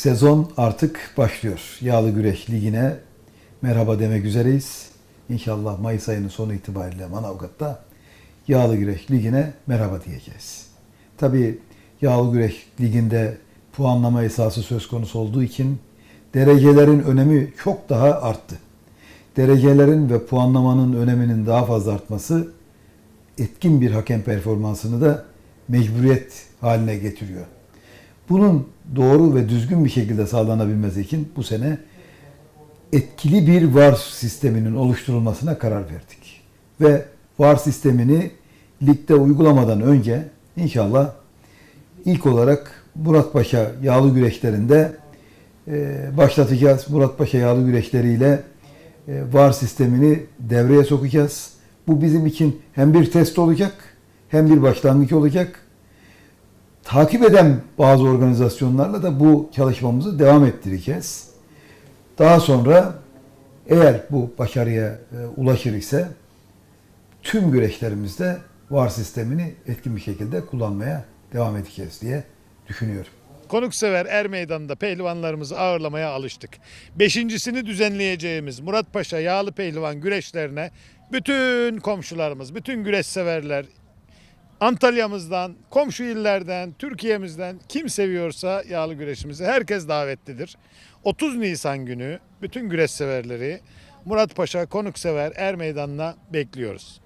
Sezon artık başlıyor. Yağlı Güreş Ligi'ne merhaba demek üzereyiz. İnşallah Mayıs ayının sonu itibariyle Manavgat'ta Yağlı Güreş Ligi'ne merhaba diyeceğiz. Tabii Yağlı Güreş Ligi'nde puanlama esası söz konusu olduğu için derecelerin önemi çok daha arttı. Derecelerin ve puanlamanın öneminin daha fazla artması etkin bir hakem performansını da mecburiyet haline getiriyor. Bunun doğru ve düzgün bir şekilde sağlanabilmesi için bu sene etkili bir VAR sisteminin oluşturulmasına karar verdik. Ve VAR sistemini ligde uygulamadan önce inşallah ilk olarak Muratpaşa yağlı güreşlerinde e, başlatacağız. Muratpaşa yağlı güreşleriyle e, VAR sistemini devreye sokacağız. Bu bizim için hem bir test olacak hem bir başlangıç olacak. Takip eden bazı organizasyonlarla da bu çalışmamızı devam ettireceğiz. Daha sonra eğer bu başarıya e, ulaşır ise tüm güreşlerimizde VAR sistemini etkin bir şekilde kullanmaya devam edeceğiz diye düşünüyorum. Konuksever Er Meydanı'nda pehlivanlarımızı ağırlamaya alıştık. Beşincisini düzenleyeceğimiz Muratpaşa Yağlı Pehlivan güreşlerine bütün komşularımız, bütün güreş severler Antalya'mızdan, komşu illerden, Türkiye'mizden kim seviyorsa yağlı güreşimizi herkes davetlidir. 30 Nisan günü bütün güreş severleri Muratpaşa Konuksever Er Meydanı'na bekliyoruz.